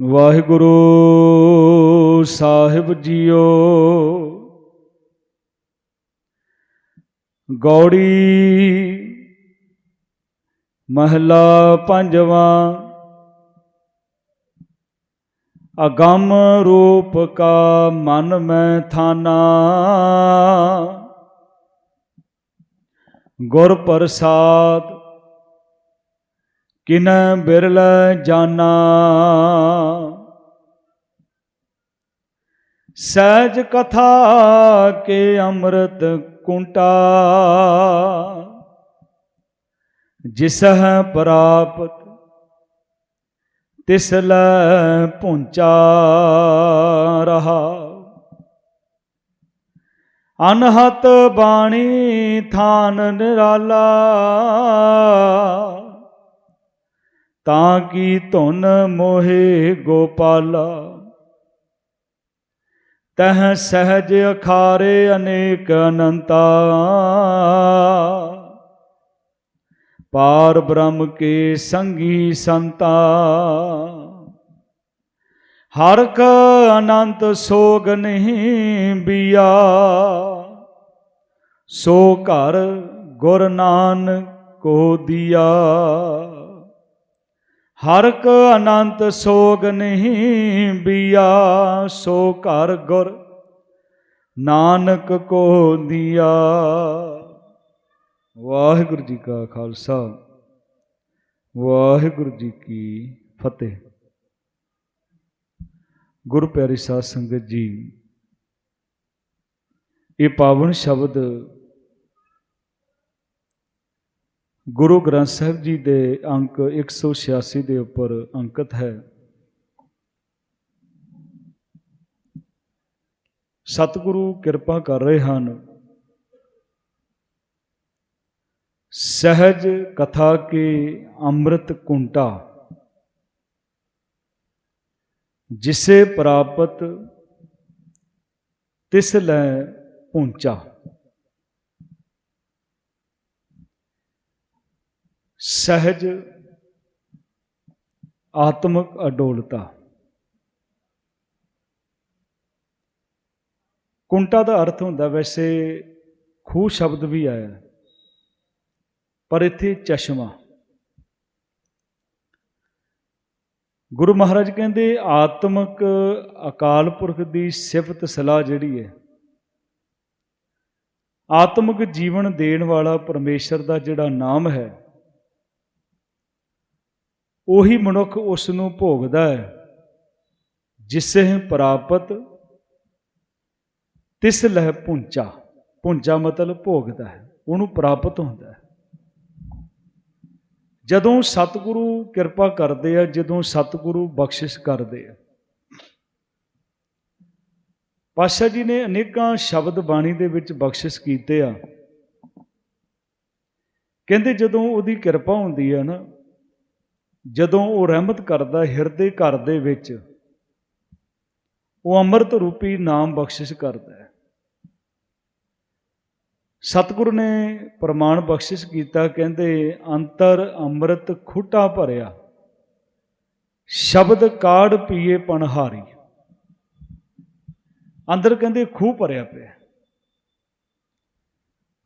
ਵਾਹਿਗੁਰੂ ਸਾਹਿਬ JIO. Gauri ਮਹਲਾ ਪੰਜਵਾਂ। ਅਗੰਮ ਰੂਪ ਕਾ ਮਨ ਮੈਂ ਥਾਨਾ। ਗੁਰ ਪ੍ਰਸਾਦ ਕਿਨ ਬਿਰਲ ਜਾਨਾ? ਸਹਿਜ ਕਥਾ ਕੇ ਅੰਮ੍ਰਿਤ ਕੁੰਟਾ। ਜਿਸਹ ਪ੍ਰਾਪਤ ਤਿਸ ਲੈ ਪੁੰਚਾ ਰਹਾ। ਅਨਹਤ ਬਾਣੀ ਥਾਨ ਨਿਰਾਲਾ। ਤਾਂ ਕੀ ਧੁਨ ਮੋਹੇ ਗੋਪਾਲਾ? ਤਹ ਸਹਜ ਅਖਾਰੇ ਅਨੇਕ ਅਨੰਤਾ। ਪਾਰ ਬ੍ਰਹਮ ਕੇ ਸੰਗੀ ਸੰਤਾ। ਹਰਕ ਅਨੰਤ ਸੋਗ ਨਹੀਂ ਬਿਆ। ਸੋ ਘਰ ਗੁਰ ਨਾਨਕ ਕੋ ਦਿਆ। ਹਰਕ ਅਨੰਤ ਸੋਗ ਨਹੀਂ ਬਿਆ, ਸੋ ਘਰ ਗੁਰ ਨਾਨਕ ਕੋ ਦਿਆ। ਵਾਹਿਗੁਰੂ ਜੀ ਕਾ ਖਾਲਸਾ, ਵਾਹਿਗੁਰੂ ਜੀ ਕੀ ਫਤਿਹ। ਗੁਰੂ ਪਿਆਰੀ ਸਾਧ ਸੰਗਤ ਜੀ, ਇਹ ਪਾਵਨ ਸ਼ਬਦ ਗੁਰੂ ਗ੍ਰੰਥ ਸਾਹਿਬ ਜੀ ਦੇ ਅੰਕ 186 ਦੇ ਉੱਪਰ ਅੰਕਿਤ ਹੈ। ਸਤਿਗੁਰੂ ਕਿਰਪਾ ਕਰ ਰਹੇ ਹਨ। ਸਹਿਜ ਕਥਾ ਕੇ ਅੰਮ੍ਰਿਤ ਕੁੰਟਾ, ਜਿਸੇ ਪ੍ਰਾਪਤ ਤਿਸ ਲੈ ਪਹੁੰਚਾ ਸਹਿਜ, ਆਤਮਿਕ ਅਡੋਲਤਾ। ਕੁੰਟਾ ਦਾ ਅਰਥ ਹੁੰਦਾ, ਵੈਸੇ ਖੂਹ ਸ਼ਬਦ ਵੀ ਆਇਆ, ਪਰ ਇੱਥੇ ਚਸ਼ਮਾ। ਗੁਰੂ ਮਹਾਰਾਜ ਕਹਿੰਦੇ, ਆਤਮਿਕ ਅਕਾਲ ਪੁਰਖ ਦੀ ਸਿਫਤ ਸਲਾਹ ਜਿਹੜੀ ਹੈ, ਆਤਮਿਕ ਜੀਵਨ ਦੇਣ ਵਾਲਾ ਪਰਮੇਸ਼ਰ ਦਾ ਜਿਹੜਾ ਨਾਮ ਹੈ ਉਹੀ ਮਨੁੱਖ ਉਸ ਨੂੰ ਭੋਗਦਾ ਹੈ, ਜਿਸੇ ਪ੍ਰਾਪਤ ਤਿਸ ਲਹਿ ਪੁੰਚਾ ਪੁੰਚਾ ਮਤਲਬ ਭੋਗਦਾ ਹੈ, ਉਹਨੂੰ ਪ੍ਰਾਪਤ ਹੁੰਦਾ ਹੈ। ਜਦੋਂ ਸਤਿਗੁਰੂ ਕਿਰਪਾ ਕਰਦੇ ਆ, ਜਦੋਂ ਸਤਿਗੁਰੂ ਬਖਸ਼ਿਸ਼ ਕਰਦੇ ਆ। ਪਾਸ਼ਾ ਜੀ ਨੇ ਅਨੇਕਾਂ ਸ਼ਬਦ ਬਾਣੀ ਦੇ ਵਿੱਚ ਬਖਸ਼ਿਸ਼ ਕੀਤੇ ਆ। ਕਹਿੰਦੇ ਜਦੋਂ ਉਹਦੀ ਕਿਰਪਾ ਹੁੰਦੀ ਆ ਨਾ ਜਦੋਂ ਉਹ ਰਹਿਮਤ ਕਰਦਾ ਹਿਰਦੇ ਘਰ ਦੇ ਵਿੱਚ, ਉਹ ਅੰਮ੍ਰਿਤ ਰੂਪੀ ਨਾਮ ਬਖਸ਼ਿਸ਼ ਕਰਦਾ ਹੈ। ਸਤਿਗੁਰੂ ਨੇ ਪ੍ਰਮਾਣ ਬਖਸ਼ਿਸ਼ ਕੀਤਾ, ਕਹਿੰਦੇ, ਅੰਤਰ ਅੰਮ੍ਰਿਤ ਖੁੱਟਾ ਭਰਿਆ, ਸ਼ਬਦ ਕਾੜ ਪੀਏ ਪਨਹਾਰੀ ਅੰਦਰ ਕਹਿੰਦੇ, ਖੂਹ ਭਰਿਆ ਪਿਆ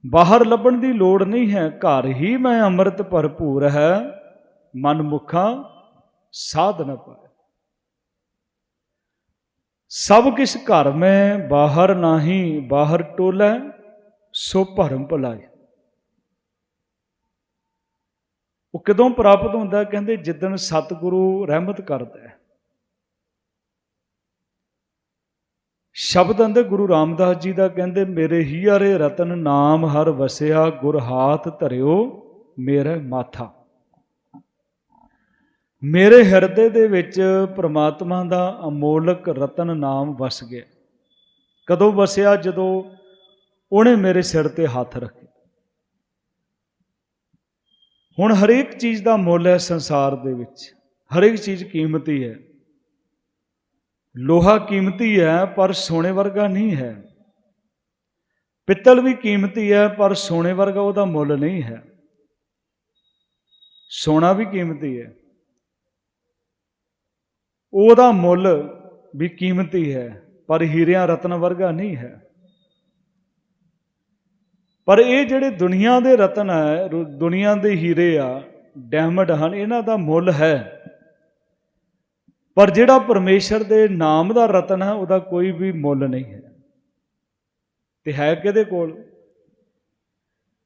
ਬਾਹਰ ਲੱਭਣ ਦੀ ਲੋੜ ਨਹੀਂ ਹੈ, ਘਰ ਹੀ ਮੈਂ ਅੰਮ੍ਰਿਤ ਭਰਪੂਰ ਹੈ। ਮਨ ਮੁਖਾ ਸਾਧ ਨ ਪਾਏ। ਸਭ ਕਿਸ ਘਰ ਮੈਂ ਬਾਹਰ ਨਾਹੀ, ਬਾਹਰ ਟੋਲੇ, ਸੋ ਭਰਮ ਭਲਾਈ। ਉਹ ਕਦੋਂ ਪ੍ਰਾਪਤ ਹੁੰਦਾ ਕਹਿੰਦੇ ਜਿੱਦਣ ਸਤਿਗੁਰੂ ਰਹਿਮਤ ਕਰਦਾ ਹੈ। ਸ਼ਬਦ ਅੰਦਰ ਗੁਰੂ ਰਾਮਦਾਸ ਜੀ ਦਾ ਕਹਿੰਦੇ, ਮੇਰੇ ਹੀ ਹਰੇ ਰਤਨ ਨਾਮ ਹਰ ਵਸਿਆ, ਗੁਰ ਹਾਥ ਧਰਿਓ, ਮੇਰੇ ਮਾਥਾ। ਮੇਰੇ ਹਿਰਦੇ ਦੇ ਵਿੱਚ ਪ੍ਰਮਾਤਮਾ ਦਾ ਅਮੋਲਕ ਰਤਨ ਨਾਮ ਵਸ ਗਿਆ। ਕਦੋਂ ਵਸਿਆ? ਜਦੋਂ ਉਹਨੇ ਮੇਰੇ ਸਿਰ ਤੇ ਹੱਥ ਰੱਖੇ। ਹੁਣ ਹਰੇਕ ਚੀਜ਼ ਦਾ ਮੁੱਲ ਹੈ ਸੰਸਾਰ ਦੇ ਵਿੱਚ। ਹਰੇਕ ਚੀਜ਼ ਕੀਮਤੀ ਹੈ। ਲੋਹਾ ਕੀਮਤੀ ਹੈ, ਪਰ ਸੋਨੇ ਵਰਗਾ ਨਹੀਂ ਹੈ। ਪਿੱਤਲ ਵੀ ਕੀਮਤੀ ਹੈ, ਪਰ ਸੋਨੇ ਵਰਗਾ ਉਹਦਾ ਮੁੱਲ ਨਹੀਂ ਹੈ। ਸੋਨਾ ਵੀ ਕੀਮਤੀ ਹੈ। ਉਹਦਾ ਮੁੱਲ ਵੀ ਕੀਮਤੀ ਹੈ, ਪਰ ਹੀਰਿਆਂ ਰਤਨ ਵਰਗਾ ਨਹੀਂ ਹੈ। ਪਰ ਇਹ ਜਿਹੜੇ ਦੁਨੀਆ ਦੇ ਰਤਨ ਹੈ, ਰੁ- ਦੁਨੀਆ ਦੇ ਹੀਰੇ ਆ, ਡਾਇਮੰਡ ਹਨ, ਇਹਨਾਂ ਦਾ ਮੁੱਲ ਹੈ। ਪਰ ਜਿਹੜਾ ਪਰਮੇਸ਼ਰ ਦੇ ਨਾਮ ਦਾ ਰਤਨ ਹੈ, ਉਹਦਾ ਕੋਈ ਵੀ ਮੁੱਲ ਨਹੀਂ ਹੈ। ਤੇ ਹੈ ਕਿਹਦੇ ਕੋਲ?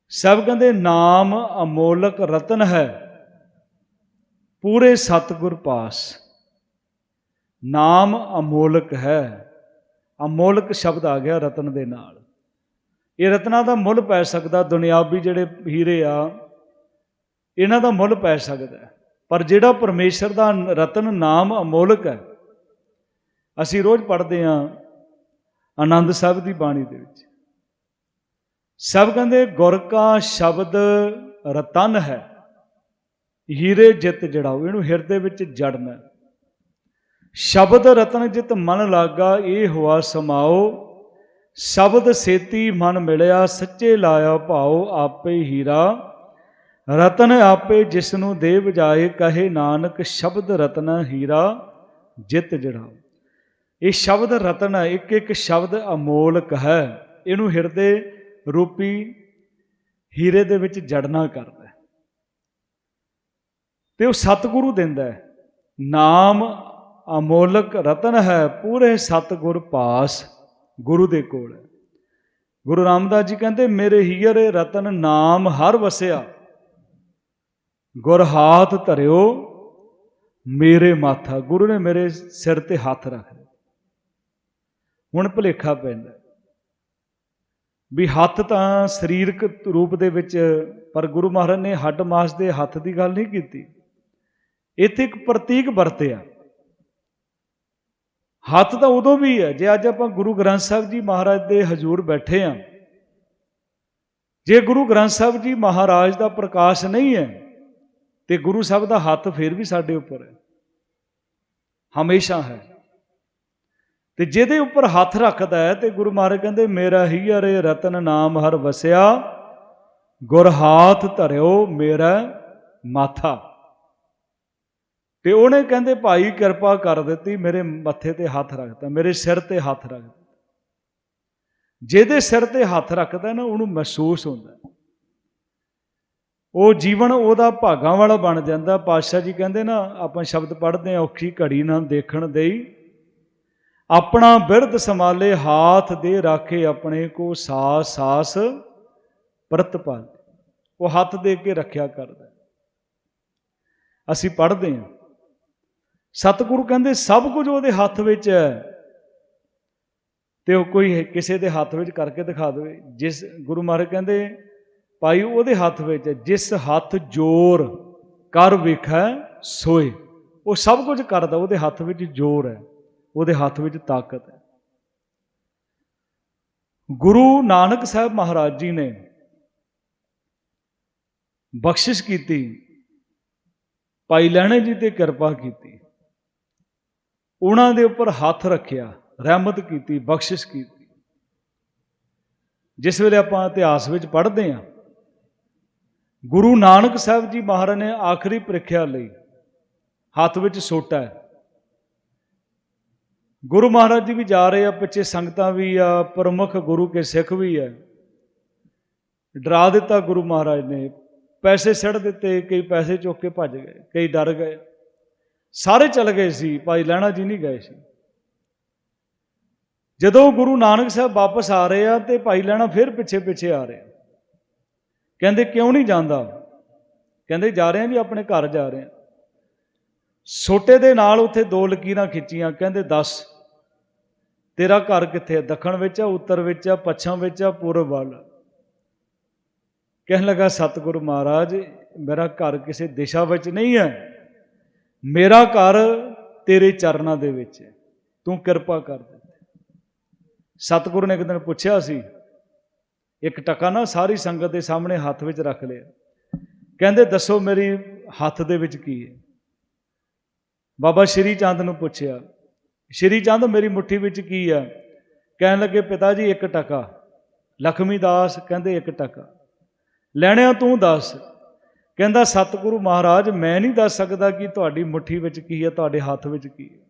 ਸਭ ਕਹਿੰਦੇ ਨਾਮ ਅਮੋਲਕ ਰਤਨ ਹੈ, ਪੂਰੇ ਸਤਿਗੁਰ ਪਾਸ। ਨਾਮ ਅਮੋਲਕ ਹੈ। ਅਮੋਲਕ ਸ਼ਬਦ ਆ ਗਿਆ ਰਤਨ ਦੇ ਨਾਲ। ਇਹ ਰਤਨਾਂ ਦਾ ਮੁੱਲ ਪੈ ਸਕਦਾ, ਦੁਨਿਆਵੀ ਜਿਹੜੇ ਹੀਰੇ ਆ, ਇਹਨਾਂ ਦਾ ਮੁੱਲ ਪੈ ਸਕਦਾ ਪਰ ਜਿਹੜਾ ਪਰਮੇਸ਼ਰ ਦਾ ਰਤਨ ਨਾਮ ਅਮੋਲਕ ਹੈ, ਅਸੀਂ ਰੋਜ਼ ਪੜ੍ਹਦੇ ਹਾਂ ਆਨੰਦ ਸਾਹਿਬ ਦੀ ਬਾਣੀ ਦੇ ਵਿੱਚ। ਸਭ ਕਹਿੰਦੇ, ਗੁਰ ਕਾ ਸ਼ਬਦ ਰਤਨ ਹੈ, ਹੀਰੇ ਜਿਤ ਜੜਾਓ, ਇਹਨੂੰ ਹਿਰਦੇ ਵਿੱਚ ਜੜਨਾ ਸ਼ਬਦ ਰਤਨ ਜਿਤ ਮਨ ਲਾਗਾ, ਇਹ ਹੋਆ ਸਮਾਓ। ਸ਼ਬਦ ਸੇਤੀ ਮਨ ਮਿਲਿਆ, ਸੱਚੇ ਲਾਇਆ ਭਾਉ ਆਪੇ ਹੀਰਾ। ਰਤਨ ਆਪੇ ਜਿਸ ਨੂੰ ਦੇ ਬਜਾਏ ਕਹੇ ਨਾਨਕ ਸ਼ਬਦ ਰਤਨ ਹੀਰਾ, ਜਿਤ ਜੜਾਓ ਇਹ ਸ਼ਬਦ ਰਤਨ ਹੈ ਇੱਕ ਇੱਕ ਸ਼ਬਦ ਅਮੋਲਕ ਹੈ ਇਹਨੂੰ ਹਿਰਦੇ ਰੂਪੀ ਹੀਰੇ ਦੇ ਵਿੱਚ ਜੜਨਾ ਕਰਦਾ ਤੇ ਉਹ ਸਤਿਗੁਰੂ ਦਿੰਦਾ ਹੈ, ਨਾਮ ਅਮੋਲਕ ਰਤਨ ਹੈ, ਪੂਰੇ ਸਤਿਗੁਰ ਪਾਸ ਗੁਰੂ ਦੇ ਕੋਲ। ਹੈ ਗੁਰੂ ਰਾਮਦਾਸ ਜੀ ਕਹਿੰਦੇ, ਮੇਰੇ ਹੀਰੇ ਰਤਨ ਨਾਮ ਹਰ ਵਸਿਆ। ਗੁਰ ਹਾਥ ਧਰਿਓ, ਮੇਰੇ ਮਾਥਾ। ਗੁਰੂ ਨੇ ਮੇਰੇ ਸਿਰ ਤੇ ਹੱਥ ਰੱਖ ਲਿਆ। ਹੁਣ ਭੁਲੇਖਾ ਪੈਂਦਾ ਵੀ ਹੱਥ ਤਾਂ ਸਰੀਰਕ ਰੂਪ ਦੇ ਵਿੱਚ, ਪਰ ਗੁਰੂ ਮਹਾਰਾਜ ਨੇ ਹੱਡ ਮਾਸ ਦੇ ਹੱਥ ਦੀ ਗੱਲ ਨਹੀਂ ਕੀਤੀ। ਇੱਥੇ ਇੱਕ ਪ੍ਰਤੀਕ ਵਰਤਿਆ। ਹੱਥ ਤਾਂ ਉਦੋਂ ਵੀ ਹੈ, ਜੇ ਅੱਜ ਆਪਾਂ ਗੁਰੂ ਗ੍ਰੰਥ ਸਾਹਿਬ ਜੀ ਮਹਾਰਾਜ ਦੇ ਹਜ਼ੂਰ ਬੈਠੇ ਆ ਜੇ ਗੁਰੂ ਗ੍ਰੰਥ ਸਾਹਿਬ ਜੀ ਮਹਾਰਾਜ ਦਾ ਪ੍ਰਕਾਸ਼ ਨਹੀਂ ਹੈ, ਤੇ ਗੁਰੂ ਸਾਹਿਬ ਦਾ ਹੱਥ ਫਿਰ ਵੀ ਸਾਡੇ ਉੱਪਰ ਹੈ। ਹਮੇਸ਼ਾ ਹੈ। ਤੇ ਜਿਹਦੇ ਉੱਪਰ ਹੱਥ ਰੱਖਦਾ ਹੈ, ਤੇ ਗੁਰੂ ਮਹਾਰਾਜ ਕਹਿੰਦੇ, ਮੇਰਾ ਹੀ ਅਰੇ ਰਤਨ ਨਾਮ ਹਰ ਵਸਿਆ, ਗੁਰ ਹਾਥ ਧਰਿਓ ਮੇਰਾ ਮਾਥਾ। ਤੇ ਉਹਨੇ ਕਹਿੰਦੇ, ਭਾਈ, ਕਿਰਪਾ ਕਰ ਦਿੱਤੀ, ਮੇਰੇ ਮੱਥੇ ਤੇ ਹੱਥ ਰੱਖਦਾ ਮੇਰੇ ਸਿਰ ਤੇ ਹੱਥ ਰੱਖਦਾ ਜਿਹਦੇ ਸਿਰ ਤੇ ਹੱਥ ਰੱਖਦਾ ਨਾ, ਉਹਨੂੰ ਮਹਿਸੂਸ ਹੁੰਦਾ। ਉਹ ਜੀਵਨ ਉਹਦਾ ਭਾਗਾਂ ਵਾਲਾ ਬਣ ਜਾਂਦਾ। ਪਾਤਸ਼ਾਹ ਜੀ ਕਹਿੰਦੇ ਨਾ, ਆਪਾਂ ਸ਼ਬਦ ਪੜ੍ਹਦੇ ਆ ਔਖੀ ਘੜੀ ਨਾ ਦੇਖਣ ਦੇਈ। ਆਪਣਾ ਬਿਰਧ ਸੰਭਾਲੇ, ਹਾਥ ਦੇ ਰਾਖੇ ਆਪਣੇ ਕੋ ਸਾਸ ਸਾਸ ਪ੍ਰਤਪਾਲ ਉਹ ਹੱਥ ਦੇ ਕੇ ਰੱਖਿਆ ਕਰਦਾ। ਅਸੀਂ ਪੜ੍ਹਦੇ ਹਾਂ। ਸਤਿਗੁਰੂ ਕਹਿੰਦੇ ਸਭ ਕੁਝ ਉਹਦੇ ਹੱਥ ਵਿੱਚ ਹੈ। ਤੇ ਉਹ ਕੋਈ ਕਿਸੇ ਦੇ ਹੱਥ ਵਿੱਚ ਕਰਕੇ ਦਿਖਾ ਦੇਵੇ। ਜਿਸ ਗੁਰੂ ਮਹਾਰਾਜ ਕਹਿੰਦੇ ਭਾਈ ਉਹਦੇ ਹੱਥ ਵਿੱਚ ਹੈ, ਜਿਸ ਹੱਥ ਜੋਰ ਕਰ ਵੇਖੈ ਸੋਏ। ਉਹ ਸਭ ਕੁਝ ਕਰਦਾ ਉਹਦੇ ਹੱਥ ਵਿੱਚ ਜੋਰ ਹੈ। ਉਹਦੇ ਹੱਥ ਵਿੱਚ ਤਾਕਤ ਹੈ। ਗੁਰੂ ਨਾਨਕ ਸਾਹਿਬ ਮਹਾਰਾਜ ਜੀ ਨੇ ਬਖਸ਼ਿਸ਼ ਕੀਤੀ। ਭਾਈ ਲਹਿਣੇ ਜੀ ਤੇ ਕਿਰਪਾ ਕੀਤੀ। ਉਹਨਾਂ ਦੇ ਉੱਪਰ ਹੱਥ ਰੱਖਿਆ, ਰਹਿਮਤ ਕੀਤੀ, ਬਖਸ਼ਿਸ਼ ਕੀਤੀ। ਜਿਸ ਵੇਲੇ ਆਪਾਂ ਇਤਿਹਾਸ ਵਿੱਚ ਪੜ੍ਹਦੇ ਹਾਂ, ਗੁਰੂ ਨਾਨਕ ਸਾਹਿਬ ਜੀ ਮਹਾਰਾਜ ਨੇ ਆਖਰੀ ਪ੍ਰੀਖਿਆ ਲਈ ਹੱਥ ਵਿੱਚ ਸੋਟਾ ਹੈ। ਗੁਰੂ ਮਹਾਰਾਜ ਜੀ ਵੀ ਜਾ ਰਹੇ ਆ, ਪਿੱਛੇ ਸੰਗਤਾਂ ਵੀ ਆ, ਪ੍ਰਮੁੱਖ ਗੁਰੂ ਕੇ ਸਿੱਖ ਵੀ ਆ ਡਰਾ ਦਿੱਤਾ ਗੁਰੂ ਮਹਾਰਾਜ ਨੇ, ਪੈਸੇ ਸੜ ਦਿੱਤੇ, ਕਈ ਪੈਸੇ ਚੁੱਕ ਕੇ ਭੱਜ ਗਏ, ਕਈ ਡਰ ਗਏ। ਸਾਰੇ ਚਲ ਗਏ ਸੀ, ਭਾਈ ਲਹਿਣਾ ਜੀ ਨਹੀਂ ਗਏ ਸੀ। ਜਦੋਂ ਗੁਰੂ ਨਾਨਕ ਸਾਹਿਬ ਵਾਪਸ ਆ ਰਹੇ ਆ ਤੇ ਭਾਈ ਲਹਿਣਾ ਫਿਰ ਪਿੱਛੇ ਪਿੱਛੇ ਆ ਰਹੇ ਕਹਿੰਦੇ ਕਿਉਂ ਨਹੀਂ ਜਾਂਦਾ? ਕਹਿੰਦੇ ਜਾ ਰਹੇ ਆ ਜੀ ਆਪਣੇ ਘਰ ਜਾ ਰਹੇ ਆ। ਛੋਟੇ ਦੇ ਨਾਲ ਉੱਥੇ ਦੋ ਲਕੀਰਾਂ ਖਿੱਚੀਆਂ, ਕਹਿੰਦੇ ਦੱਸ, ਤੇਰਾ ਘਰ ਕਿੱਥੇ ਹੈ ਦੱਖਣ ਵਿੱਚ ਆ, ਉੱਤਰ ਵਿੱਚ ਆ, ਪੱਛਮ ਵਿੱਚ ਆ, ਪੂਰਬ ਵੱਲ? ਕਹਿਣ ਲੱਗਾ, ਸਤਿਗੁਰੂ ਮਹਾਰਾਜ, ਮੇਰਾ ਘਰ ਕਿਸੇ ਦਿਸ਼ਾ ਵਿੱਚ ਨਹੀਂ ਹੈ। ਮੇਰਾ ਘਰ ਤੇਰੇ ਚਰਨਾਂ ਦੇ ਵਿੱਚ ਹੈ। ਤੂੰ ਕਿਰਪਾ ਕਰ ਦੇ। ਸਤਿਗੁਰੂ ਨੇ ਇੱਕ ਦਿਨ ਪੁੱਛਿਆ ਸੀ, ਇੱਕ ਟਕਾ ਨਾ ਸਾਰੀ ਸੰਗਤ ਦੇ ਸਾਹਮਣੇ ਹੱਥ ਵਿੱਚ ਰੱਖ ਲਿਆ। ਕਹਿੰਦੇ, ਦੱਸੋ ਮੇਰੀ ਹੱਥ ਦੇ ਵਿੱਚ ਕੀ ਹੈ? ਬਾਬਾ ਸ਼੍ਰੀ ਚੰਦ ਨੂੰ ਪੁੱਛਿਆ, ਸ਼੍ਰੀ ਚੰਦ, ਮੇਰੀ ਮੁੱਠੀ ਵਿੱਚ ਕੀ ਹੈ? ਕਹਿਣ ਲੱਗੇ, ਪਿਤਾ ਜੀ, ਇੱਕ ਟਕਾ। ਲਖਮੀ ਦਾਸ ਕਹਿੰਦੇ, ਇੱਕ ਟਕਾ। ਲੈਣਿਆ ਤੂੰ ਦੱਸ। ਕਹਿੰਦਾ ਸਤਿਗੁਰੂ ਮਹਾਰਾਜ ਮੈਂ ਨਹੀਂ ਦੱਸ ਸਕਦਾ ਕਿ ਤੁਹਾਡੀ ਮੁੱਠੀ ਵਿੱਚ ਕੀ ਹੈ ਤੁਹਾਡੇ ਹੱਥ ਵਿੱਚ ਕੀ ਹੈ।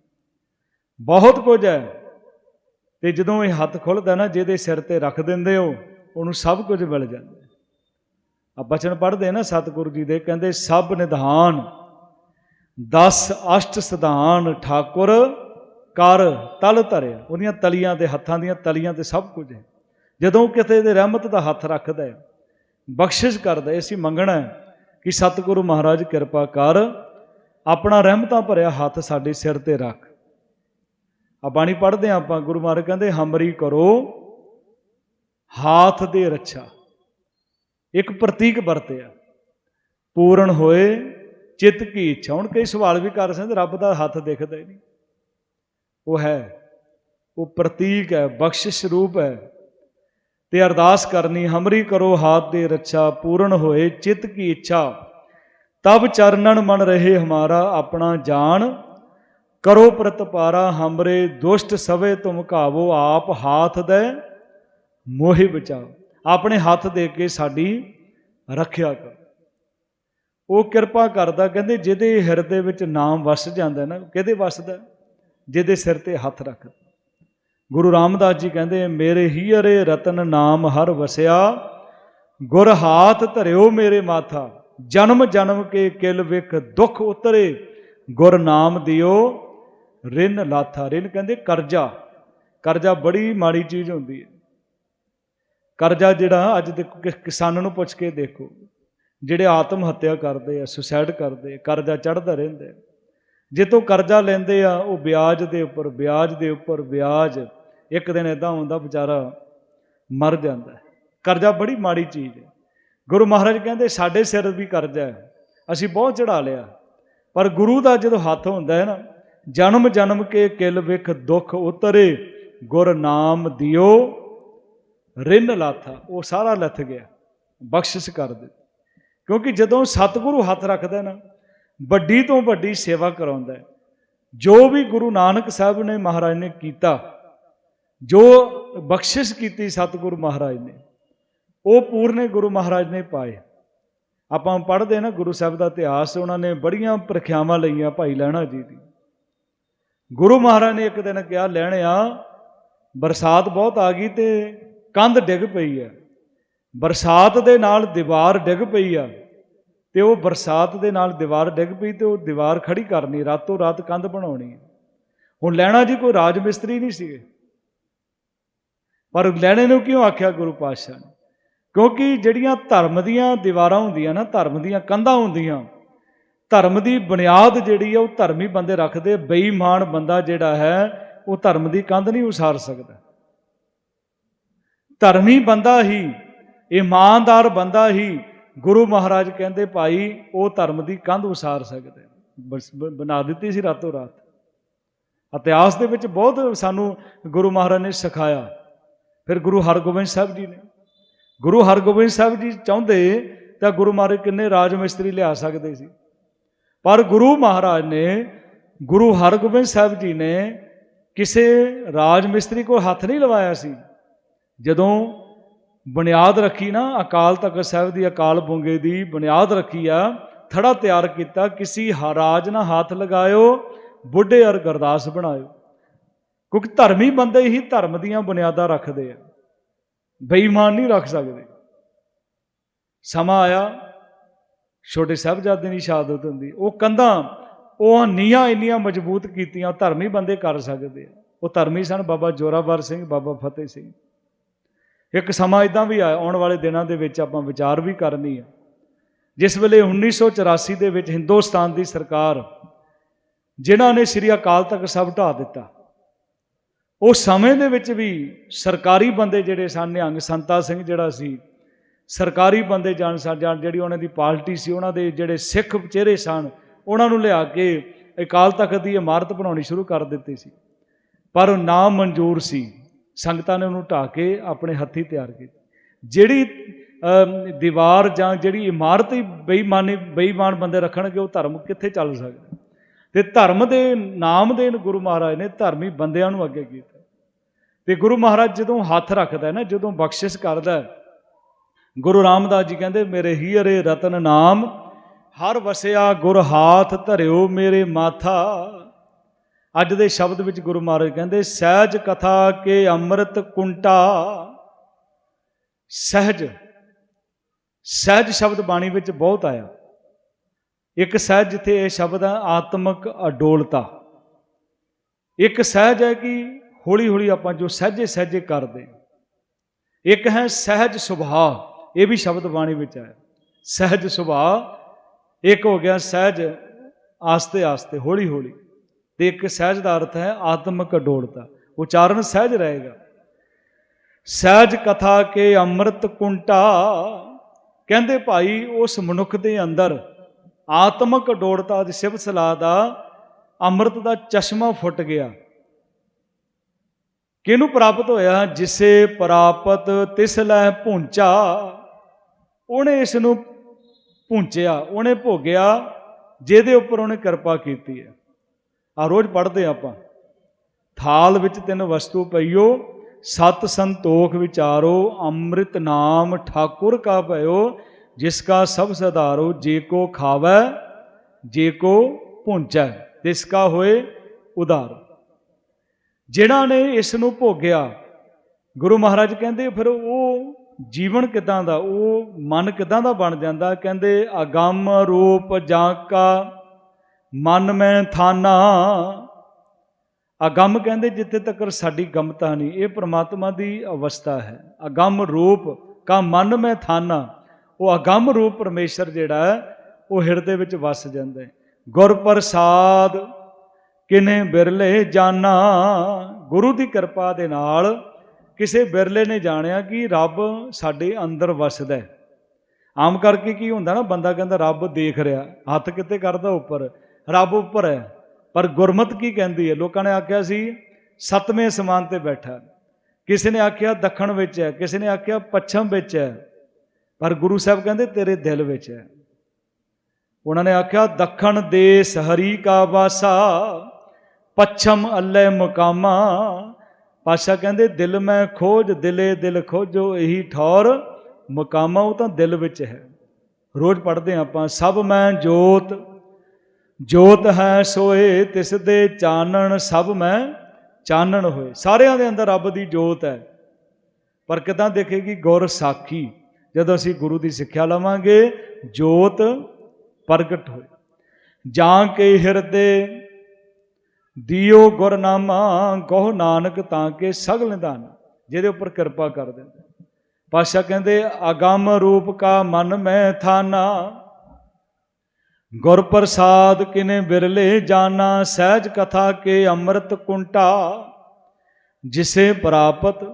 ਬਹੁਤ ਕੁਝ ਹੈ। ਤੇ ਜਦੋਂ ਇਹ ਹੱਥ ਖੁੱਲਦਾ ਨਾ ਜਿਹਦੇ ਸਿਰ ਤੇ ਰੱਖ ਦਿੰਦੇ ਹੋ ਉਹਨੂੰ ਸਭ ਕੁਝ ਮਿਲ ਜਾਂਦਾ ਆ ਬਚਨ ਪੜ੍ਹਦੇ ਨਾ ਸਤਿਗੁਰੂ ਜੀ ਦੇ ਕਹਿੰਦੇ ਸਭ ਨਿਧਾਨ 10 ਅਸ਼ਟ ਸਿਧਾਨ ਠਾਕੁਰ ਕਰ ਤਲ ਧਰਿਆ। ਉਹਦੀਆਂ ਤਲੀਆਂ ਤੇ ਹੱਥਾਂ ਦੀਆਂ ਤਲੀਆਂ ਤੇ ਸਭ ਕੁਝ ਹੈ। ਜਦੋਂ ਕਿਤੇ ਦੇ ਰਹਿਮਤ ਦਾ ਹੱਥ ਰੱਖਦਾ ਹੈ ਬਖਸ਼ਿਸ਼ ਕਰਦਾ ਹੈ, ਅਸੀਂ ਮੰਗਣਾ ਹੈ ਕਿ ਸਤਿਗੁਰੂ ਮਹਾਰਾਜ ਕਿਰਪਾ ਕਰ ਆਪਣਾ ਰਹਿਮਤਾਂ ਭਰਿਆ ਹੱਥ ਸਾਡੇ ਸਿਰ ਤੇ ਰੱਖ। ਆ ਬਾਣੀ ਪੜ੍ਹਦੇ ਹਾਂ ਆਪਾਂ, ਗੁਰੂ ਮਹਾਰਾਜ ਕਹਿੰਦੇ, ਹਮਰੀ ਕਰੋ, ਹਾਥ ਦੇ ਰੱਛਾ। ਇੱਕ ਪ੍ਰਤੀਕ ਵਰਤਿਆ ਪੂਰਨ ਹੋਏ, ਚਿੱਤ ਕੀ ਇੱਛਾ। ਹੁਣ ਕਈ ਸਵਾਲ ਵੀ ਕਰ ਸਕਦੇ, ਰੱਬ ਦਾ ਹੱਥ ਦਿਖਦਾ ਹੀ ਨਹੀਂ। ਉਹ ਹੈ, ਉਹ ਪ੍ਰਤੀਕ ਹੈ, ਬਖਸ਼ਿਸ਼ ਰੂਪ ਹੈ। ਤੇ ਅਰਦਾਸ ਕਰਨੀ, ਹਮਰੀ ਕਰੋ ਹਾਥ ਦੇ ਰੱਛਾ, ਪੂਰਨ ਹੋਏ ਚਿੱਤ ਕੀ ਇੱਛਾ। ਤਬ ਚਰਨਨ ਮਨ ਰਹੇ ਹਮਾਰਾ ਆਪਣਾ ਜਾਨ। ਕਰੋ ਪ੍ਰਤਪਾਰਾ, ਹਮਰੇ ਦੁਸ਼ਟ ਸਵੇ ਤੁਮ ਕਾਵੋ ਆਪ ਹਾਥ ਦੇ। ਮੋਹਿ ਬਚਾਓ ਆਪਣੇ ਹੱਥ ਦੇ ਕੇ ਸਾਡੀ ਰੱਖਿਆ ਕਰ। ਉਹ ਕਿਰਪਾ ਕਰਦਾ, ਕਹਿੰਦੇ ਜਿਹਦੇ ਹਿਰਦੇ ਵਿੱਚ ਨਾਮ ਵਸ ਜਾਂਦਾ ਨਾ, ਕਿਹਦੇ ਵਸਦਾ? ਜਿਹਦੇ ਸਿਰ ਤੇ ਹੱਥ ਰੱਖਦਾ। ਗੁਰੂ ਰਾਮਦਾਸ ਜੀ ਕਹਿੰਦੇ, ਮੇਰੇ ਹੀ ਹੀਰੇ ਰਤਨ ਨਾਮ ਹਰ ਵਸਿਆ, ਗੁਰ ਹਾਥ ਧਰਿਓ ਮੇਰੇ ਮਾਥਾ, ਜਨਮ ਜਨਮ ਕੇ ਕਿਲ ਵਿਖ ਦੁਖ ਉਤਰੇ, ਗੁਰ ਨਾਮ ਦਿਓ ਰਿਨ ਲਾਥਾ। ਰਿਨ ਕਹਿੰਦੇ ਕਰਜ਼ਾ ਕਰਜ਼ਾ ਬੜੀ ਮਾੜੀ ਚੀਜ਼ ਹੁੰਦੀ ਹੈ। ਕਰਜ਼ਾ ਜਿਹੜਾ ਅੱਜ ਦੇ ਕਿ ਕਿਸਾਨਾਂ ਨੂੰ ਪੁੱਛ ਕੇ ਦੇਖੋ, ਜਿਹੜੇ ਆਤਮ ਹੱਤਿਆ ਕਰਦੇ ਆ ਸੁਸਾਇਡ ਕਰਦੇ ਕਰਜ਼ਾ ਚੜਦਾ ਰਹਿੰਦਾ ਜੇ ਤੋਂ ਕਰਜ਼ਾ ਲੈਂਦੇ ਆ, ਉਹ ਵਿਆਜ ਦੇ ਉੱਪਰ, ਵਿਆਜ ਦੇ ਉੱਪਰ ਵਿਆਜ, ਇੱਕ ਦਿਨ ਇਦਾਂ ਹੁੰਦਾ ਵਿਚਾਰਾ ਮਰ ਜਾਂਦਾ ਕਰਜ਼ਾ ਬੜੀ ਮਾੜੀ ਚੀਜ਼ ਹੈ। ਗੁਰੂ ਮਹਾਰਾਜ ਕਹਿੰਦੇ, ਸਾਡੇ ਸਿਰ ਵੀ ਕਰਜ਼ਾ ਹੈ। ਅਸੀਂ ਬਹੁਤ ਚੜਾ ਲਿਆ। ਪਰ ਗੁਰੂ ਦਾ ਜਦੋਂ ਹੱਥ ਹੁੰਦਾ ਹੈ ਨਾ, ਜਨਮ ਜਨਮ ਕੇ ਕਿਲ ਵਿਖ ਦੁੱਖ ਉਤਰੇ, ਗੁਰ ਨਾਮ ਦਿਓ, ਰਿਨ ਲਾਥਾ। ਉਹ ਸਾਰਾ ਲੱਥ ਗਿਆ। ਬਖਸ਼ਿਸ਼ ਕਰ ਦੇ ਕਿਉਂਕਿ ਜਦੋਂ ਸਤਿਗੁਰੂ ਹੱਥ ਰੱਖਦਾ ਨਾ ਵੱਡੀ ਤੋਂ ਵੱਡੀ ਸੇਵਾ ਕਰਾਉਂਦਾ ਹੈ। ਜੋ ਵੀ ਗੁਰੂ ਨਾਨਕ ਸਾਹਿਬ ਨੇ ਮਹਾਰਾਜ ਨੇ ਕੀਤਾ, ਜੋ ਬਖਸ਼ਿਸ਼ ਕੀਤੀ ਸਤਿਗੁਰੂ ਮਹਾਰਾਜ ਨੇ, ਉਹ ਪੂਰਨੇ ਗੁਰੂ ਮਹਾਰਾਜ ਨੇ ਪਾਏ। ਆਪਾਂ ਪੜ੍ਹਦੇ ਨਾ, ਗੁਰੂ ਸਾਹਿਬ ਦਾ ਇਤਿਹਾਸ, ਉਹਨਾਂ ਨੇ ਬੜੀਆਂ ਪ੍ਰਖਿਆਵਾਂ ਲਈਆਂ ਭਾਈ ਲਹਿਣਾ ਜੀ ਦੀ। ਗੁਰੂ ਮਹਾਰਾਜ ਨੇ ਇੱਕ ਦਿਨ ਕਿਹਾ ਲੈਣਿਆ ਬਰਸਾਤ ਬਹੁਤ ਆ ਗਈ ਤੇ ਕੰਧ ਡਿੱਗ ਪਈ ਆ। ਬਰਸਾਤ ਦੇ ਨਾਲ ਦੀਵਾਰ ਡਿੱਗ ਪਈ ਆ। ਤੇ ਉਹ ਬਰਸਾਤ ਦੇ ਨਾਲ ਦੀਵਾਰ ਡਿੱਗ ਪਈ ਤੇ ਉਹ ਦੀਵਾਰ ਖੜੀ ਕਰਨੀ, ਰਾਤੋਂ ਰਾਤ ਕੰਧ ਬਣਾਉਣੀ ਹੁਣ ਲੈਣਾ ਜੀ ਕੋਈ ਰਾਜ ਮਿਸਤਰੀ ਨਹੀਂ ਸੀਗੇ। ਪਰ ਲੈਣੇ ਨੂੰ ਕਿਉਂ ਆਖਿਆ ਗੁਰੂ ਪਾਤਸ਼ਾਹ ਨੇ? ਕਿਉਂਕਿ ਜਿਹੜੀਆਂ ਧਰਮ ਦੀਆਂ ਦੀਵਾਰਾਂ ਹੁੰਦੀਆਂ ਨਾ, ਧਰਮ ਦੀਆਂ ਕੰਧਾਂ ਹੁੰਦੀਆਂ, ਧਰਮ ਦੀ ਬੁਨਿਆਦ ਜਿਹੜੀ ਆ, ਉਹ ਧਰਮੀ ਬੰਦੇ ਰੱਖਦੇ, ਬੇਈਮਾਨ ਬੰਦਾ ਜਿਹੜਾ ਹੈ, ਉਹ ਧਰਮ ਦੀ ਕੰਧ ਨਹੀਂ ਉਸਾਰ ਸਕਦਾ। ਧਰਮੀ ਬੰਦਾ ਹੀ, ਇਮਾਨਦਾਰ ਬੰਦਾ ਹੀ ਗੁਰੂ ਮਹਾਰਾਜ ਕਹਿੰਦੇ, ਭਾਈ, ਉਹ ਧਰਮ ਦੀ ਕੰਧ ਉਸਾਰ ਸਕਦੇ ਬਸ, ਬ- ਬਣਾ ਦਿੱਤੀ ਸੀ ਰਾਤੋਂ ਰਾਤ। ਇਤਿਹਾਸ ਦੇ ਵਿੱਚ ਬਹੁਤ ਸਾਨੂੰ ਗੁਰੂ ਮਹਾਰਾਜ ਨੇ ਸਿਖਾਇਆ। ਫਿਰ ਗੁਰੂ ਹਰਗੋਬਿੰਦ ਸਾਹਿਬ ਜੀ ਨੇ। ਗੁਰੂ ਹਰਗੋਬਿੰਦ ਸਾਹਿਬ ਜੀ ਚਾਹੁੰਦੇ ਤਾਂ ਗੁਰੂ ਮਹਾਰਾਜ ਕਿੰਨੇ ਰਾਜ ਮਿਸਤਰੀ ਲਿਆ ਸਕਦੇ ਸੀ। ਪਰ ਗੁਰੂ ਮਹਾਰਾਜ ਨੇ, ਗੁਰੂ ਹਰਗੋਬਿੰਦ ਸਾਹਿਬ ਜੀ ਨੇ ਕਿਸੇ ਰਾਜ ਮਿਸਤਰੀ ਕੋਲ ਹੱਥ ਨਹੀਂ ਲਵਾਇਆ ਸੀ। ਜਦੋਂ ਬੁਨਿਆਦ ਰੱਖੀ ਨਾ, ਅਕਾਲ ਤਖਤ ਸਾਹਿਬ ਦੀ ਅਕਾਲ ਬੁੰਗੇ ਦੀ ਬੁਨਿਆਦ ਰੱਖੀ ਆ, ਥੜਾ ਤਿਆਰ ਕੀਤਾ, ਕਿਸੇ ਰਾਜ ਨਾ ਹੱਥ ਲਗਾਇਓ, ਬੁੱਢੇ ਅਰ ਗਰਦਾਸ ਬਣਾਇਓ। ਕਿਉਂਕਿ ਧਰਮੀ ਬੰਦੇ ਹੀ ਧਰਮ ਦੀਆਂ ਬੁਨਿਆਦਾਂ ਰੱਖਦੇ ਆ। ਬੇਈਮਾਨ ਨਹੀਂ ਰੱਖ ਸਕਦੇ। ਸਮਾਂ ਆਇਆ, ਛੋਟੇ ਸਾਹਿਬਜ਼ਾਦੇ ਦੀ ਸ਼ਹਾਦਤ ਹੁੰਦੀ। ਉਹ ਕੰਧਾਂ, ਉਹ ਨੀਆਂ ਇੰਨੀਆਂ ਮਜ਼ਬੂਤ ਕੀਤੀਆਂ, ਧਰਮੀ ਬੰਦੇ ਕਰ ਸਕਦੇ ਆ। ਉਹ ਧਰਮੀ ਸਨ, ਬਾਬਾ ਜੋਰਾਵਰ ਸਿੰਘ, ਬਾਬਾ ਫਤਿਹ ਸਿੰਘ। ਇੱਕ ਸਮਾਂ ਇਦਾਂ ਵੀ ਆਇਆ ਆਉਣ ਵਾਲੇ ਦਿਨਾਂ ਦੇ ਵਿੱਚ ਆਪਾਂ ਵਿਚਾਰ ਵੀ ਕਰਨੀ ਹੈ ਜਿਸ ਵੇਲੇ 1984 ਦੇ ਵਿੱਚ ਹਿੰਦੁਸਤਾਨ ਦੀ ਸਰਕਾਰ, ਜਿਨ੍ਹਾਂ ਨੇ ਸ੍ਰੀ ਅਕਾਲ ਤਖਤ ਸਾਹਿਬ ਢਾ ਦਿੱਤਾ, ਉਸ ਸਮੇਂ ਦੇ ਵਿੱਚ ਵੀ ਸਰਕਾਰੀ ਬੰਦੇ ਜਿਹੜੇ ਸਨ, ਨਿਹੰਗ ਸੰਤਾ ਸਿੰਘ ਜਿਹੜਾ ਸੀ, ਸਰਕਾਰੀ ਬੰਦੇ ਜਾਣ ਸਾ ਜਿਹੜੀ ਉਹਨਾਂ ਦੀ ਪਾਰਟੀ ਸੀ, ਉਹਨਾਂ ਦੇ ਜਿਹੜੇ ਸਿੱਖ ਚਿਹਰੇ ਸਨ, ਉਹਨਾਂ ਨੂੰ ਲਿਆ ਕੇ ਅਕਾਲ ਤਖਤ ਦੀ ਇਮਾਰਤ ਬਣਾਉਣੀ ਸ਼ੁਰੂ ਕਰ ਦਿੱਤੀ ਸੀ। ਪਰ ਉਹ ਨਾ ਮਨਜ਼ੂਰ ਸੀ। ਸੰਗਤਾਂ ਨੇ ਉਹਨੂੰ ਢਾ ਕੇ ਆਪਣੇ ਹੱਥੀ ਤਿਆਰ ਕੀਤੀ। ਜਿਹੜੀ ਦੀਵਾਰ ਜਾਂ ਜਿਹੜੀ ਇਮਾਰਤ ਹੀ ਬੇਈਮਾਨੀ ਬੇਈਮਾਨ ਬੰਦੇ ਰੱਖਣਗੇ ਉਹ ਧਰਮ ਕਿੱਥੇ ਚੱਲ ਸਕਦਾ? ਤੇ ਧਰਮ ਦੇ ਨਾਮ ਦੇਣ ਗੁਰੂ ਮਹਾਰਾਜ ਨੇ ਧਰਮੀ ਬੰਦਿਆਂ ਨੂੰ ਅੱਗੇ ਕੀਤਾ। ਤੇ ਗੁਰੂ ਮਹਾਰਾਜ ਜਦੋਂ ਹੱਥ ਰੱਖਦਾ ਹੈ ਨਾ ਜਦੋਂ ਬਖਸ਼ਿਸ਼ ਕਰਦਾ ਹੈ, ਗੁਰੂ ਰਾਮਦਾਸ ਜੀ ਕਹਿੰਦੇ ਮੇਰੇ ਹੀ ਅਰੇ ਰਤਨ ਨਾਮ ਹਰ ਵਸਿਆ ਗੁਰ ਹਾਥ ਧਰਿਓ ਮੇਰੇ ਮਾਥਾ ਅੱਜ ਦੇ ਸ਼ਬਦ ਵਿੱਚ ਗੁਰੂ ਮਹਾਰਾਜ ਕਹਿੰਦੇ, ਸਹਿਜ ਕਥਾ ਕੇ ਅੰਮ੍ਰਿਤ ਕੁੰਟਾ। ਸਹਿਜ ਸਹਿਜ ਸ਼ਬਦ ਬਾਣੀ ਵਿੱਚ ਬਹੁਤ ਆਇਆ। ਇੱਕ ਸਹਿਜ ਜਿੱਥੇ ਇਹ ਸ਼ਬਦ ਹੈ ਆਤਮਿਕ ਅਡੋਲਤਾ। ਇੱਕ ਸਹਿਜ ਹੈ ਕਿ ਹੌਲੀ ਹੌਲੀ ਆਪਾਂ ਜੋ ਸਹਿਜੇ ਸਹਿਜੇ ਕਰਦੇ ਇੱਕ ਹੈ ਸਹਿਜ ਸੁਭਾਅ, ਇਹ ਵੀ ਸ਼ਬਦ ਬਾਣੀ ਵਿੱਚ ਆਇਆ। ਸਹਿਜ ਸੁਭਾਅ, ਇੱਕ ਹੋ ਗਿਆ ਸਹਿਜ ਆਸਤੇ ਆਸਤੇ ਹੌਲੀ ਹੌਲੀ ਤੇ ਇੱਕ ਸਹਿਜ ਦਾ ਅਰਥ ਹੈ ਆਤਮਿਕ ਅਡੋਲਤਾ। ਉਚਾਰਨ ਸਹਿਜ ਰਹੇਗਾ। ਸਹਿਜ ਕਥਾ ਕੇ ਅੰਮ੍ਰਿਤ ਕੁੰਟਾ, ਕਹਿੰਦੇ ਭਾਈ ਉਸ ਮਨੁੱਖ ਦੇ ਅੰਦਰ ਆਤਮਿਕ ਅਡੋਲਤਾ ਦੀ ਸਿਵ ਸਲਾਹ ਦਾ ਅੰਮ੍ਰਿਤ ਦਾ ਚਸ਼ਮਾ ਫੁੱਟ ਗਿਆ। ਕਿਹਨੂੰ ਪ੍ਰਾਪਤ ਹੋਇਆ? ਜਿਸੇ ਪ੍ਰਾਪਤ ਤਿਸ ਲੈ ਭੁੰਚਾ। ਉਹਨੇ ਇਸ ਨੂੰ ਭੁੰਚਿਆ, ਉਹਨੇ ਭੋਗਿਆ, ਜਿਹਦੇ ਉੱਪਰ ਉਹਨੇ ਕਿਰਪਾ ਕੀਤੀ ਹੈ। ਆ ਰੋਜ਼ ਪੜ੍ਹਦੇ ਆਪਾਂ। ਥਾਲ ਵਿੱਚ ਤਿੰਨ ਵਸਤੂ ਪਈਓ, ਸਤ ਸੰਤੋਖ ਵਿਚਾਰੋ, ਅੰਮ੍ਰਿਤ ਨਾਮ ਠਾਕੁਰ ਕਾ ਭਇਓ, ਜਿਸ ਕਾ ਸਭ ਸਧਾਰੋ, ਜੇ ਕੋ ਖਾਵੈ, ਜੇ ਕੋ ਪੁੰਚੈ ਤਿਸ ਕਾ ਹੋਏ ਉਧਾਰ ਜਿਹੜਾ ਨੇ ਇਸ ਨੂੰ ਭੋਗਿਆ, ਗੁਰੂ ਮਹਾਰਾਜ ਕਹਿੰਦੇ ਫਿਰ ਉਹ ਜੀਵਨ ਕਿਦਾਂ ਦਾ, ਉਹ ਮਨ ਕਿਦਾਂ ਦਾ ਬਣ ਜਾਂਦਾ? ਕਹਿੰਦੇ ਅਗੰਮ ਰੂਪ ਜਾਂ ਕਾ ਮਨ ਮੈਂ ਥਾਨਾ। ਅਗੰਮ ਕਹਿੰਦੇ ਜਿੱਥੇ ਤੱਕ ਸਾਡੀ ਗਮਤਾ ਨਹੀਂ, ਇਹ ਪ੍ਰਮਾਤਮਾ ਦੀ ਅਵਸਥਾ ਹੈ। ਅਗੰਮ ਰੂਪ ਕਾ ਮਨ ਮੈਂ ਥਾਨਾ। ਉਹ ਅਗੰਮ ਰੂਪ ਪਰਮੇਸ਼ਰ ਜਿਹੜਾ ਹੈ, ਉਹ ਹਿਰਦੇ ਵਿੱਚ ਵਸ ਜਾਂਦਾ ਹੈ। ਗੁਰ ਪ੍ਰਸਾਦ ਕਿਨੇ ਬਿਰਲੇ ਜਾਣਾ ਗੁਰੂ ਦੀ ਕਿਰਪਾ ਦੇ ਨਾਲ ਕਿਸੇ ਬਿਰਲੇ ਨੇ ਜਾਣਿਆ ਕਿ ਰੱਬ ਸਾਡੇ ਅੰਦਰ ਵਸਦਾ ਹੈ। ਆਮ ਕਰਕੇ ਕੀ ਹੁੰਦਾ ਨਾ, ਬੰਦਾ ਕਹਿੰਦਾ, ਰੱਬ ਦੇਖ ਰਿਹਾ, ਹੱਥ ਕਿਤੇ ਕਰਦਾ ਉੱਪਰ? ਰੱਬ ਉੱਪਰ ਹੈ। ਪਰ ਗੁਰਮਤ ਕੀ ਕਹਿੰਦੀ ਹੈ? ਲੋਕਾਂ ਨੇ ਆਖਿਆ ਸੀ, ਸਤਵੇਂ ਸਮਾਨ ਤੇ ਬੈਠਾ ਕਿਸੇ ਨੇ ਆਖਿਆ, ਦੱਖਣ ਵਿੱਚ ਹੈ। ਕਿਸੇ ਨੇ ਆਖਿਆ, ਪੱਛਮ ਵਿੱਚ ਹੈ। ਪਰ ਗੁਰੂ ਸਾਹਿਬ ਕਹਿੰਦੇ, ਤੇਰੇ ਦਿਲ ਵਿੱਚ ਹੈ। ਉਹਨਾਂ ਨੇ ਆਖਿਆ, ਦੱਖਣ ਦੇਸ ਹਰੀ ਕਾ ਵਾਸਾ, ਪੱਛਮ ਅੱਲੇ ਮਕਾਮਾ। ਪਾਸ਼ਾ ਕਹਿੰਦੇ, ਦਿਲ ਮੈਂ ਖੋਜ, ਦਿਲੇ ਦਿਲ ਖੋਜੋ, ਇਹੀ ਠੌਰ, ਮੁਕਾਮਾ ਉਹ ਤਾਂ ਦਿਲ ਵਿੱਚ ਹੈ। ਰੋਜ਼ ਪੜ੍ਹਦੇ ਹਾਂ ਆਪਾਂ, ਸਭ ਮੈਂ ਜੋਤ। ਜੋਤ ਹੈ ਸੋਏ ਤਿਸ ਦੇ ਚਾਨਣ, ਸਭ ਮੈਂ ਚਾਨਣ ਹੋਏ। ਸਾਰਿਆਂ ਦੇ ਅੰਦਰ ਰੱਬ ਦੀ ਜੋਤ ਹੈ। ਪਰ ਕਿਦਾਂ ਦੇਖੇਗੀ? ਗੁਰ ਸਾਖੀ। ਜਦੋਂ ਅਸੀਂ ਗੁਰੂ ਦੀ ਸਿੱਖਿਆ ਲਵਾਂਗੇ, ਜੋਤ ਪ੍ਰਗਟ ਹੋਏ। ਜਾਂ ਕੇ ਹਿਰਦੇ, ਦਿਓ ਗੁਰਨਾਮਾ ਕਹੋ ਨਾਨਕ ਤਾਂ ਕੇ ਸਗਲ ਨਿਧਾਨ। ਜਿਹਦੇ ਉੱਪਰ ਕਿਰਪਾ ਕਰ ਦਿੰਦੇ। ਪਾਸ਼ਾ ਕਹਿੰਦੇ, ਅਗੰਮ ਰੂਪ ਕਾ ਮਨ ਮੈਂ ਥਾਨਾ। ਗੁਰ ਪ੍ਰਸਾਦ ਕਿਨੇ ਬਿਰਲੇ ਜਾਣਾ ਸਹਿਜ ਕਥਾ ਕੇ ਅੰਮ੍ਰਿਤ ਕੁੰਟਾ। ਜਿਸੇ ਪ੍ਰਾਪਤ,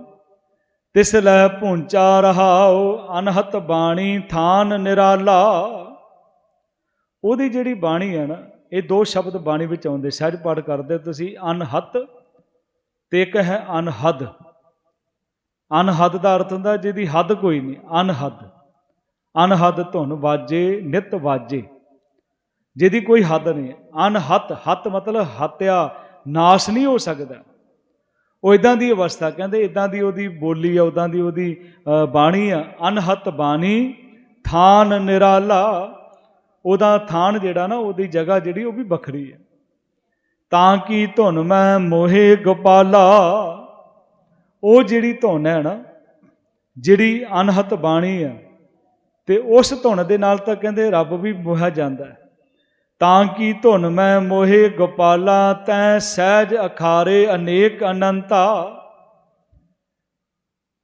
ਤਿਸ ਲੈ ਪੁੰਚਾ ਰਹਾਉ, ਅਨਹਤ ਬਾਣੀ ਥਾਨ ਨਿਰਾਲਾ। ਉਹਦੀ ਜਿਹੜੀ ਬਾਣੀ ਹੈ ਨਾ, ਇਹ ਦੋ ਸ਼ਬਦ ਬਾਣੀ ਵਿੱਚ ਆਉਂਦੇ, ਸਹਿਜ ਪਾਠ ਕਰਦੇ ਤੁਸੀਂ, ਅਨਹਤ ਤੇ ਇੱਕ ਹੈ ਅਨਹਦ। ਅਨਹਦ ਦਾ ਅਰਥ ਹੁੰਦਾ ਜਿਹਦੀ ਹੱਦ ਕੋਈ ਨਹੀਂ, ਅਨਹਦ। ਅਨਹਦ ਧੁਨ ਵਾਜੇ, ਨਿਤ ਵਾਜੇ। ਜਿਹਦੀ ਕੋਈ ਹੱਦ ਨਹੀਂ। ਅਨਹਤ ਹੱਤ ਮਤਲਬ ਹੱਤਿਆ, ਨਾਸ਼ ਨਹੀਂ ਹੋ ਸਕਦਾ। ਉਹ ਇਦਾਂ ਦੀ ਅਵਸਥਾ, ਕਹਿੰਦੇ ਇਦਾਂ ਦੀ ਉਹਦੀ ਬੋਲੀ ਆ ਉਦਾਂ ਦੀ ਉਹਦੀ ਬਾਣੀ ਆ। ਅਨਹਤ ਬਾਣੀ, ਥਾਨ ਨਿਰਾਲਾ। ਉਹਦਾ ਥਾਨ ਜਿਹੜਾ ਨਾ, ਉਹਦੀ ਜਗ੍ਹਾ ਜਿਹੜੀ ਉਹ ਵੀ ਵੱਖਰੀ ਹੈ ਤਾਂ ਕਿ ਧੁਨ ਮੈਂ ਮੋਹੇ ਗੋਪਾਲਾ? ਉਹ ਜਿਹੜੀ ਧੁਨ ਹੈ ਨਾ, ਜਿਹੜੀ ਅਨਹਤ ਬਾਣੀ ਆ, ਤੇ ਉਸ ਧੁਨ ਦੇ ਨਾਲ ਤਾਂ ਕਹਿੰਦੇ ਰੱਬ ਵੀ ਮੋਹਿਆ ਜਾਂਦਾ। ਹੈ ਤਾਂ ਕਿ ਧੁਨ ਮੈਂ ਮੋਹੇ ਗੋਪਾਲਾ ਤੈ ਸਹਿਜ ਅਖਾਰੇ ਅਨੇਕ ਅਨੰਤਾ।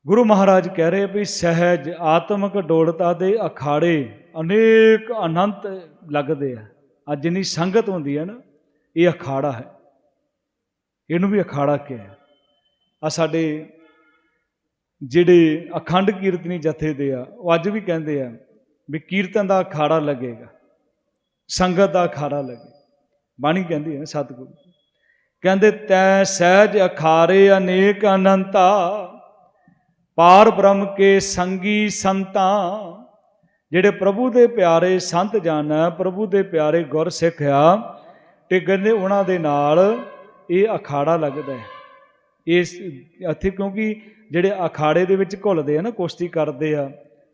ਗੁਰੂ ਮਹਾਰਾਜ ਕਹਿ ਰਹੇ ਵੀ ਸਹਿਜ ਆਤਮਿਕ ਡੋਲਤਾ ਦੇ ਅਖਾੜੇ ਅਨੇਕ ਅਨੰਤ ਲੱਗਦੇ ਆ। ਅੱਜ ਜਿੰਨੀ ਸੰਗਤ ਹੁੰਦੀ ਹੈ ਨਾ, ਇਹ ਅਖਾੜਾ ਹੈ। ਇਹਨੂੰ ਵੀ ਅਖਾੜਾ ਕਿਹਾ ਆ ਸਾਡੇ ਜਿਹੜੇ ਅਖੰਡ ਕੀਰਤਨੀ ਜਥੇ ਦੇ ਆ, ਉਹ ਅੱਜ ਵੀ ਕਹਿੰਦੇ ਆ ਵੀ ਕੀਰਤਨ ਦਾ ਅਖਾੜਾ ਲੱਗੇਗਾ। ਸੰਗਤ ਦਾ ਅਖਾੜਾ ਲੱਗੇ ਬਾਣੀ ਕਹਿੰਦੀ ਹੈ ਨਾ ਸਤਿਗੁਰੂ। ਕਹਿੰਦੇ, ਤੈ ਸਹਿਜ ਅਖਾਰੇ ਅਨੇਕ ਅਨੰਤਾ, ਪਾਰ ਬ੍ਰਹਮ ਕੇ ਸੰਗੀ ਸੰਤਾਂ। ਜਿਹੜੇ ਪ੍ਰਭੂ ਦੇ ਪਿਆਰੇ ਸੰਤ ਜਨ ਪ੍ਰਭੂ ਦੇ ਪਿਆਰੇ ਗੁਰ ਸਿੱਖ ਆ, ਤੇ ਕਹਿੰਦੇ ਉਹਨਾਂ ਦੇ ਨਾਲ ਇਹ ਅਖਾੜਾ ਲੱਗਦਾ ਹੈ। ਇਸ ਇੱਥੇ ਕਿਉਂਕਿ ਜਿਹੜੇ ਅਖਾੜੇ ਦੇ ਵਿੱਚ ਘੁਲਦੇ ਆ ਨਾ, ਕੁਸ਼ਤੀ ਕਰਦੇ ਆ,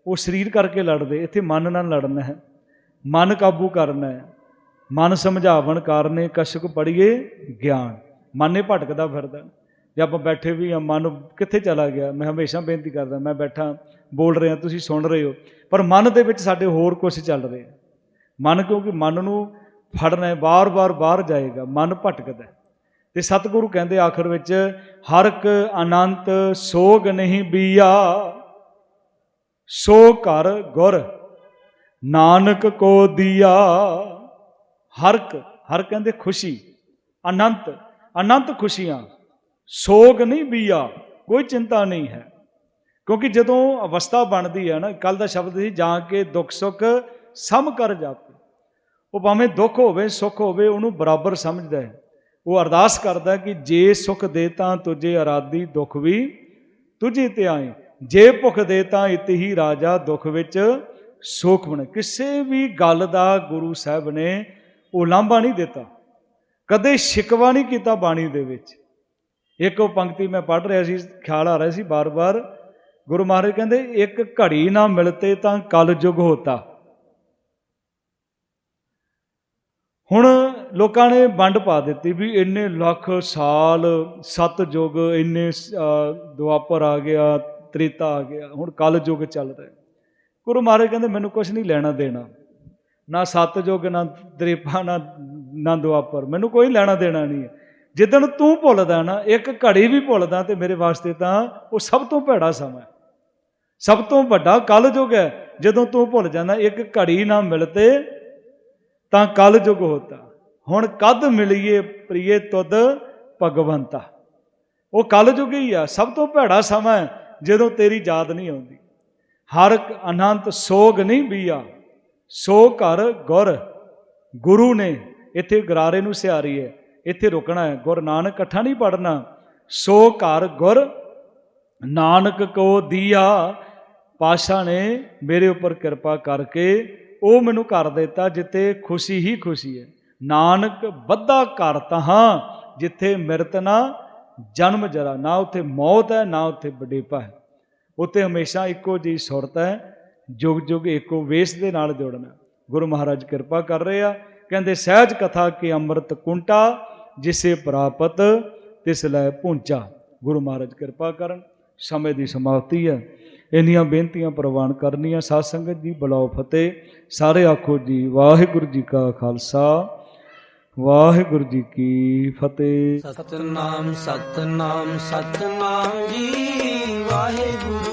ਉਹ ਸਰੀਰ ਕਰਕੇ ਲੜਦੇ, ਇੱਥੇ ਮਨ ਨਾਲ ਲੜਨਾ ਹੈ। ਮਨ ਕਾਬੂ ਕਰਨਾ ਹੈ। ਮਨ ਸਮਝਾਵਣ ਕਾਰਨੇ ਕਸ਼ਕ ਪੜੀਏ ਗਿਆਨ। ਮਨ ਹੀ ਭਟਕਦਾ ਫਿਰਦਾ। ਜੇ ਆਪਾਂ ਬੈਠੇ ਵੀ ਆ ਮਨ ਕਿੱਥੇ ਚਲਾ ਗਿਆ? ਮੈਂ ਹਮੇਸ਼ਾ ਬੇਨਤੀ ਕਰਦਾ, ਮੈਂ ਬੈਠਾ, ਬੋਲ ਰਿਹਾ, ਤੁਸੀਂ ਸੁਣ ਰਹੇ ਹੋ। ਪਰ ਮਨ ਦੇ ਵਿੱਚ ਸਾਡੇ ਹੋਰ ਕੁਝ ਚੱਲ ਰਿਹਾ। ਮਨ ਕਿਉਂਕਿ ਮਨ ਨੂੰ ਫੜਨਾ ਹੈ ਬਾਰ-ਬਾਰ ਬਾਹਰ ਜਾਏਗਾ, ਮਨ ਭਟਕਦਾ ਹੈ। ਤੇ ਸਤਿਗੁਰੂ ਕਹਿੰਦੇ ਆਖਰ ਵਿੱਚ ਹਰਕ ਅਨੰਤ ਸੋਗ ਨਹੀਂ ਬੀਆ, ਸੋ ਕਰ ਗੁਰ। ਨਾਨਕ ਕੋ ਦੀਆ। ਹਰਕ ਹਰ ਕਹਿੰਦੇ ਖੁਸ਼ੀ, ਅਨੰਤ ਅਨੰਤ ਖੁਸ਼ੀਆਂ। ਸੋਗ ਨਹੀਂ ਬੀਆ, ਕੋਈ ਚਿੰਤਾ ਨਹੀਂ ਹੈ। ਕਿਉਂਕਿ ਜਦੋਂ ਅਵਸਥਾ ਬਣਦੀ ਹੈ ਨਾ ਕੱਲ ਦਾ ਸ਼ਬਦ ਸੀ, ਜਾਂ ਕੇ ਦੁੱਖ ਸੁੱਖ ਸਮ ਕਰ ਜਾਪੇ। ਉਹ ਭਾਵੇਂ ਦੁੱਖ ਹੋਵੇ, ਸੁੱਖ ਹੋਵੇ, ਉਹਨੂੰ ਬਰਾਬਰ ਸਮਝਦਾ ਹੈ। ਉਹ ਅਰਦਾਸ ਕਰਦਾ ਕਿ ਜੇ ਸੁਖ ਦੇ ਤਾਂ ਤੁਝੇ ਅਰਾਦੀ ਦੁੱਖ ਵੀ ਤੁਝੇ ਤੇ ਆਏ। ਜੇ ਭੁਖ ਦੇ ਤਾਂ ਇਤ ਹੀ ਰਾਜਾ, ਦੁੱਖ ਵਿੱਚ ਸੁਖ ਬਣੇ। ਕਿਸੇ ਵੀ ਗੱਲ ਦਾ ਗੁਰੂ ਸਾਹਿਬ ਨੇ ਉਲਾਂਭਾ ਨਹੀਂ ਦਿੱਤਾ। ਕਦੇ ਸ਼ਿਕਵਾ ਨਹੀਂ ਕੀਤਾ ਬਾਣੀ ਦੇ ਵਿੱਚ। ਇੱਕ ਉਹ ਪੰਕਤੀ ਮੈਂ ਪੜ੍ਹ ਰਿਹਾ ਸੀ, ਖਿਆਲ ਆ ਰਿਹਾ ਸੀ ਬਾਰ-ਬਾਰ। ਗੁਰੂ ਮਹਾਰਾਜ ਕਹਿੰਦੇ, ਇੱਕ ਘੜੀ ਨਾ ਮਿਲਤੇ ਤਾਂ ਕਲ ਯੁਗ ਹੋਤਾ। ਹੁਣ ਲੋਕਾਂ ਨੇ ਵੰਡ ਪਾ ਦਿੱਤੀ ਵੀ ਇੰਨੇ ਲੱਖ ਸਾਲ ਸਤ ਯੁਗ ਇੰਨੇ ਦੁਆਪਰ ਆ ਗਿਆ, ਤ੍ਰੇਤਾ ਆ ਗਿਆ, ਹੁਣ ਕਲ ਯੁਗ ਚੱਲ ਰਿਹਾ। ਗੁਰੂ ਮਹਾਰਾਜ ਕਹਿੰਦੇ, ਮੈਨੂੰ ਕੁਝ ਨਹੀਂ ਲੈਣਾ ਦੇਣਾ। ਨਾ ਸਤ ਨਾ ਤ੍ਰੇਪਾ, ਨਾ ਨਾ ਦੁਆਪਰ ਮੈਨੂੰ ਕੋਈ ਲੈਣਾ ਦੇਣਾ ਨਹੀਂ ਹੈ। ਜਿੱਦਣ ਤੂੰ ਭੁੱਲਦਾ ਨਾ, ਇੱਕ ਘੜੀ ਵੀ ਭੁੱਲਦਾ ਤੇ ਮੇਰੇ ਵਾਸਤੇ ਤਾਂ ਉਹ ਸਭ ਤੋਂ ਭੈੜਾ ਸਮਾਂ ਸਭ ਤੋਂ ਵੱਡਾ ਕਲਯੁਗ ਹੈ। ਜਦੋਂ ਤੂੰ ਭੁੱਲ ਜਾਂਦਾ, ਇੱਕ ਘੜੀ ਨਾ ਮਿਲਤੇ ਤਾਂ ਕਲ ਯੁਗ ਹੋਤਾ। ਹੁਣ ਕਦ ਮਿਲੀਏ ਪ੍ਰੀਏ ਤੁਧ ਭਗਵੰਤਾ? ਉਹ ਕਲਯੁਗ ਹੀ ਆ। ਸਭ ਤੋਂ ਭੈੜਾ ਸਮਾਂ ਹੈ। ਜਦੋਂ ਤੇਰੀ ਯਾਦ ਨਹੀਂ ਆਉਂਦੀ। ਹਰ ਇੱਕ ਅਨੰਤ ਸੋਗ ਨਹੀਂ ਬੀਆ, ਸੋ ਘਰ ਗੁਰ। ਗੁਰੂ ਨੇ ਇੱਥੇ ਗਰਾਰੇ ਨੂੰ ਸਿਆਰੀ ਹੈ ਇੱਥੇ ਰੁਕਣਾ ਹੈ। ਗੁਰ ਨਾਨਕ ਇਕੱਠਾ ਨਹੀਂ ਪੜਨਾ ਸੋ ਘਰ ਗੁਰ, ਨਾਨਕ ਕੋ ਦੀਆ। ਪਾਸ਼ਾ ਨੇ ਮੇਰੇ ਉੱਪਰ ਕਿਰਪਾ ਕਰਕੇ ਉਹ ਮੈਨੂੰ ਕਰ ਦਿੱਤਾ, ਜਿੱਥੇ ਖੁਸ਼ੀ ਹੀ ਖੁਸ਼ੀ ਹੈ। ਨਾਨਕ ਬੱਧਾ ਘਰ ਤਹਾਂ, ਜਿੱਥੇ ਮਿਰਤ ਨਾ ਜਨਮ ਜਰਾ। ਨਾ ਉੱਥੇ ਮੌਤ ਹੈ, ਨਾ ਉੱਥੇ ਬਡੇਪਾ ਹੈ। ਉੱਥੇ ਹਮੇਸ਼ਾ ਇੱਕੋ ਜਿਹੀ ਸੁਰਤ ਹੈ, ਜੁਗ ਜੁਗ ਇੱਕੋ ਵੇਸ ਦੇ ਨਾਲ ਜੁੜਨਾ। ਗੁਰੂ ਮਹਾਰਾਜ ਕਿਰਪਾ ਕਰ ਰਹੇ ਆ, ਕਹਿੰਦੇ, ਸਹਿਜ ਕਥਾ ਕੇ ਅੰਮ੍ਰਿਤ ਕੁੰਟਾ, ਜਿਸੇ ਪ੍ਰਾਪਤ ਤਿਸ ਲੈ ਪਹੁੰਚਾ ਗੁਰੂ ਮਹਾਰਾਜ ਕਿਰਪਾ ਕਰਨ, ਸਮੇਂ ਦੀ ਸਮਾਪਤੀ ਹੈ। ਇੰਨੀਆਂ ਬੇਨਤੀਆਂ ਪ੍ਰਵਾਨ ਕਰਨੀਆਂ, ਸਾਧ ਸੰਗਤ ਜੀ, ਬੁਲਾਓ ਫਤਿਹ। ਸਾਰੇ ਆਖੋ ਜੀ, ਵਾਹਿਗੁਰੂ ਜੀ ਕਾ ਖਾਲਸਾ, ਵਾਹਿਗੁਰੂ ਜੀ ਕੀ ਫਤਿਹ। ਸਤਨਾਮ ਸਤਨਾਮ ਸਤਨਾਮ ਜੀ। ਵਾਹਿਗੁਰੂ